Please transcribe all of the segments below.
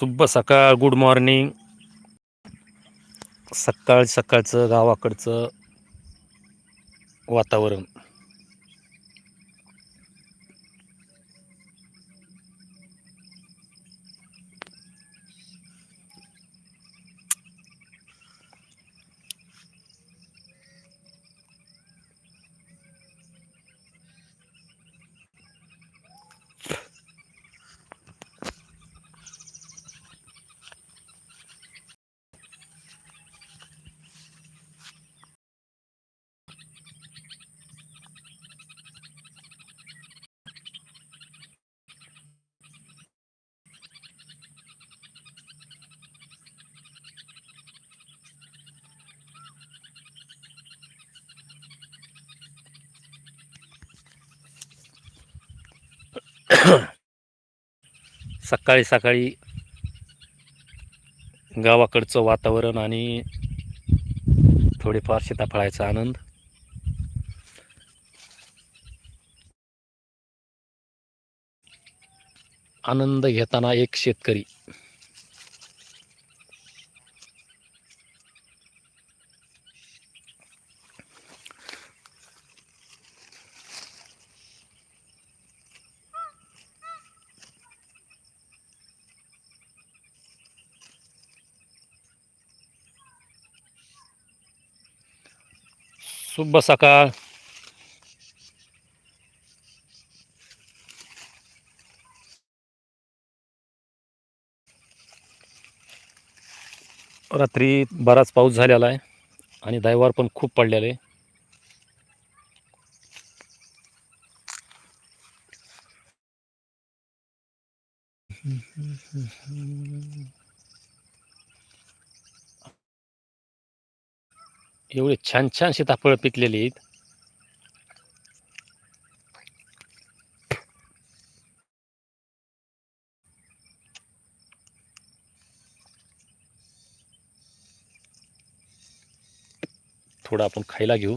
शुभ सकाळ good morning सकाळ सकाळचं गावाकडचं वातावरण. सकाळी सकाळी गावाकडचं वातावरण आणि थोडेफार सीताफळाचा आनंद. आनंद घेताना एक शेतकरी शुभ सकाळ. रात्री बराच पाऊस झालेला आहे आणि दैवार पण खूप पडलेला आहे. एवढे छान छान सीताफळ पिकलेली आहेत. थोडं आपण खायला घेऊ.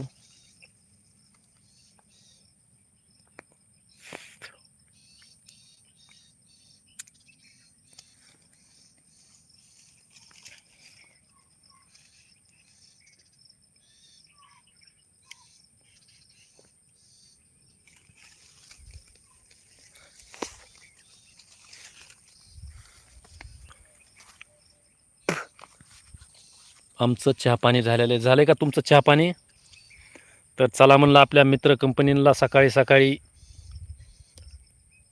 आमचं चहा पाणी झालेलं आहे. झालं का तुमचं चहा पाणी तर चला म्हणलं आपल्या मित्र कंपनीला सकाळी सकाळी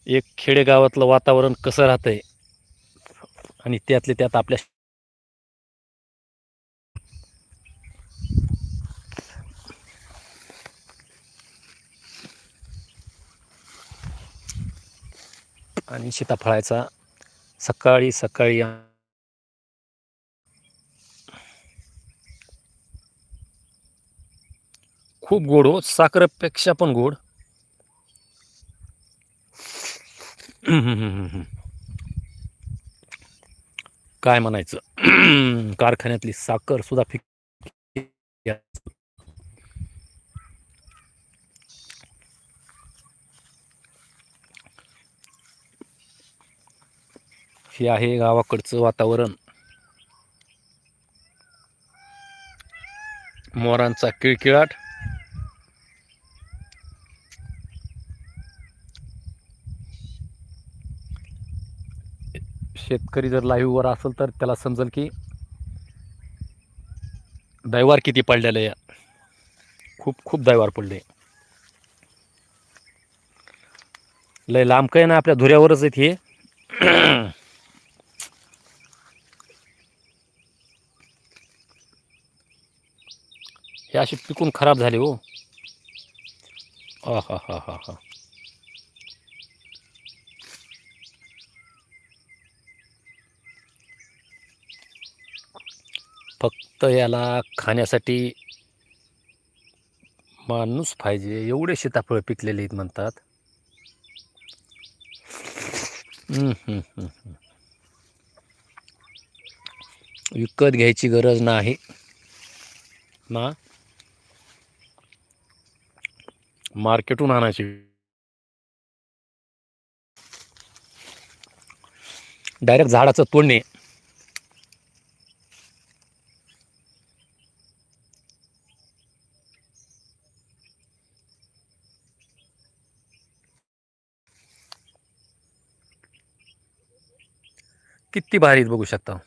एक खेडेगावातलं वातावरण कसं राहतंय? आणि त्यातले त्यात आपल्या आणि सीताफळाचा सकाळी सकाळी खूप गोड हो. साखरेपेक्षा पण गोड. काय म्हणायचं? कारखान्यातली साखर सुद्धा फिक हे आहे गावाकडचं वातावरण. मोरांचा किळकिळाट. शेतकरी जर लाईव्हवर असेल तर त्याला समजेल की दैवार किती पडलेलं आहे. खूप खूप दैवार पडले. लय लांब काय ना आपल्या धुऱ्यावरच आहेत हे. हे असे पिकून खराब झाले हो. हा हा हा हा हा फक्त याला खाण्यासाठी माणूस पाहिजे. एवढे सीताफळ पिकलेले आहेत म्हणतात. विकत घ्यायची गरज नाही. ना मार्केटून आणायची. डायरेक्ट झाडाचं तोडणे. किती भारी आहेत बघू शकता.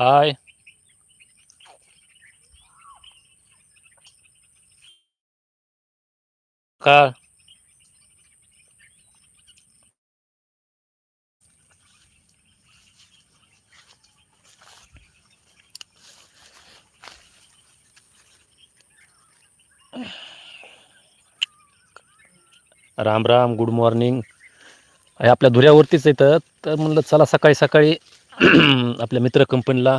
हाय का राम राम गुड मॉर्निंग हे आपल्या धुऱ्यावरतीच येतं तर म्हणलं चला सकाळी सकाळी आपल्या मित्र कंपनीला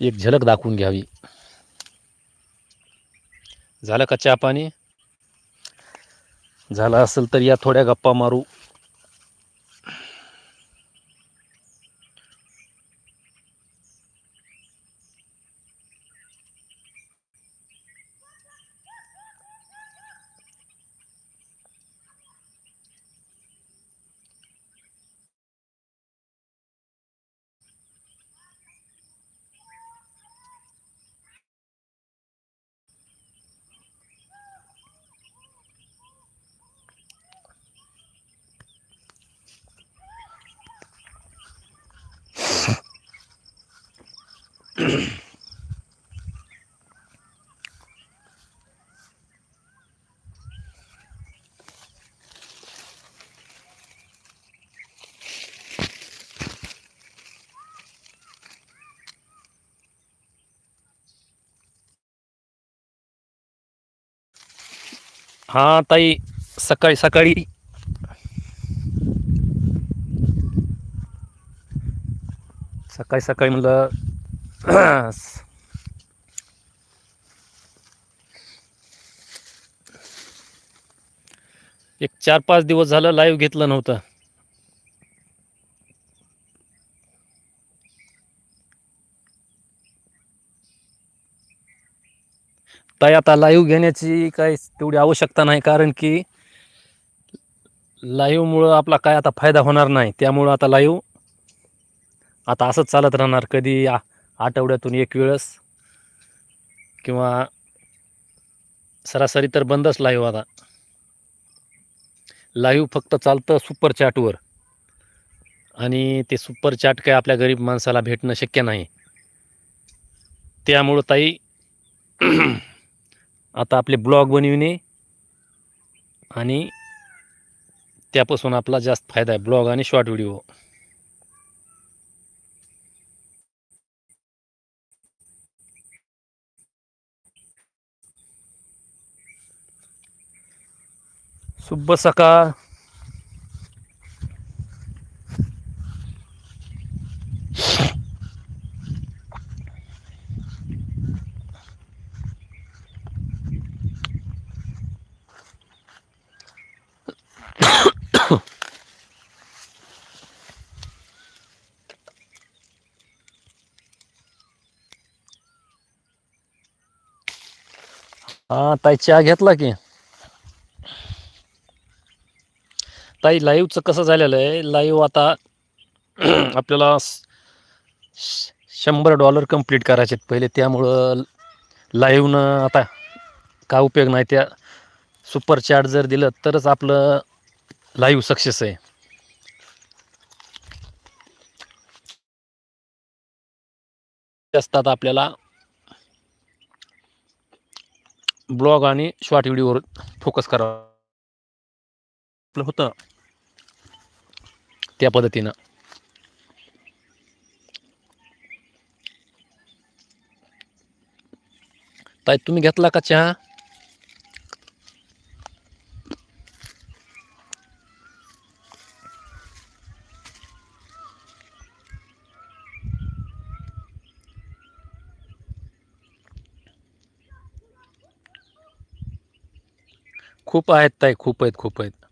एक झलक दाखवून घ्यावी. झालं का चहा पाणी? झालं असेल तर या थोड्या गप्पा मारू. हा ताई सकाळी सकाळी. सकाळी सकाळी म्हणलं एक चार पाच दिवस झालं लाईव्ह घेतलं नव्हतं. ताई आता लाईव्ह घेण्याची काही तेवढी आवश्यकता नाही कारण की लाईव्हमुळं आपला काय आता फायदा होणार नाही. त्यामुळं आता लाईव्ह आता असंच चालत राहणार. कधी आठवड्यातून एक वेळेस किंवा सरासरी तर बंदच लाईव्ह आता. लाईव्ह फक्त चालतं सुपर चॅटवर आणि ते सुपर चॅट काय आपल्या गरीब माणसाला भेटणं शक्य नाही. त्यामुळं ताई आता आपले ब्लॉग बनविणे आणि त्यापासून आपला जास्त फायदा आहे. ब्लॉग आणि शॉर्ट व्हिडिओ शुभ सकाळ हा ताई चहा घेतला की. ताई लाईव्हचं कसं झालेलं आहे? लाईव्ह आता आपल्याला श- शंभर डॉलर कंप्लीट करायचे आहेत पहिले. त्यामुळं लाईव्हनं आता का उपयोग नाही. त्या सुपर चॅट जर दिलं तरच आपलं लाईव्ह सक्सेस आहे. असतात आपल्याला ब्लॉग आणि शॉर्ट व्हिडिओवर फोकस करावा. आपलं होतं. त्या पद्धतीनं. ताई तुम्ही घेतला का चहा? खूप आहेत ताई खूप आहेत खूप आहेत.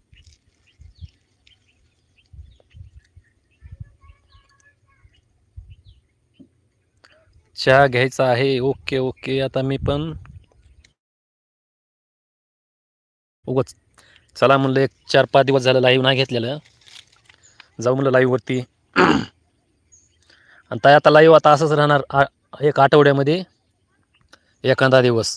चहा घ्यायचा आहे. Okay okay. आता मी पण उगच चला म्हणलं एक चार पाच दिवस झालं लाईव्ह नाही घेतलेलं. जाऊ म्हणलं लाईव्हवरती आणि ताई आता लाईव्ह आता असंच राहणार एक आठवड्यामध्ये. एखादा दिवस.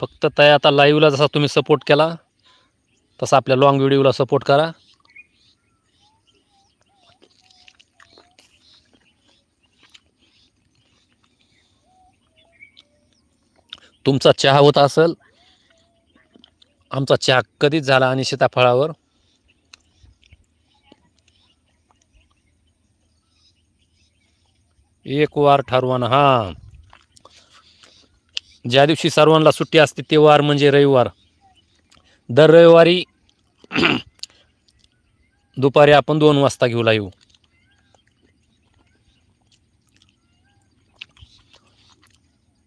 फक्त ताई आता लाईव्हला जसा तुम्ही सपोर्ट केला तसा आपल्या लॉंग व्हिडिओला सपोर्ट करा. तुमचा चहा होत असेल आमचा चहा कधीच झाला आणि सीताफळावर. एक वार ठरवाना हा. ज्या दिवशी सर्वांना सुट्टी असते ते वार म्हणजे रविवार. दर रविवारी दुपारी आपण दोन वाजता घेऊ लाईव्ह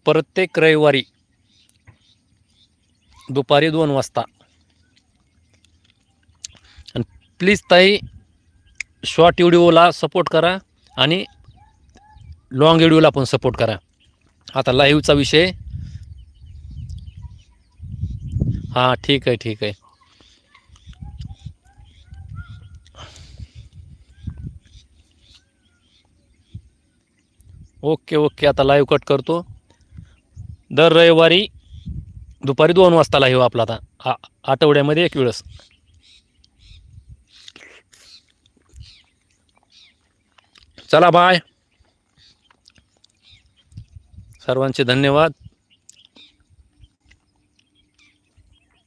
प्रत्येक रविवारी दुपारी दोन वाजता. आणि प्लीज ताई शॉर्ट व्हिडिओला सपोर्ट करा आणि लॉंग व्हिडिओला पण सपोर्ट करा. आता लाईव्हचा विषय. हां ठीक आहे ठीक आहे. ओके ओके आता लाईव्ह कट करतो. दर रविवारी दुपारी दोन वाजता लाईव्ह आपला आता. आठवड्यामध्ये एक वेळेस. चला बाय सर्वांचे धन्यवाद.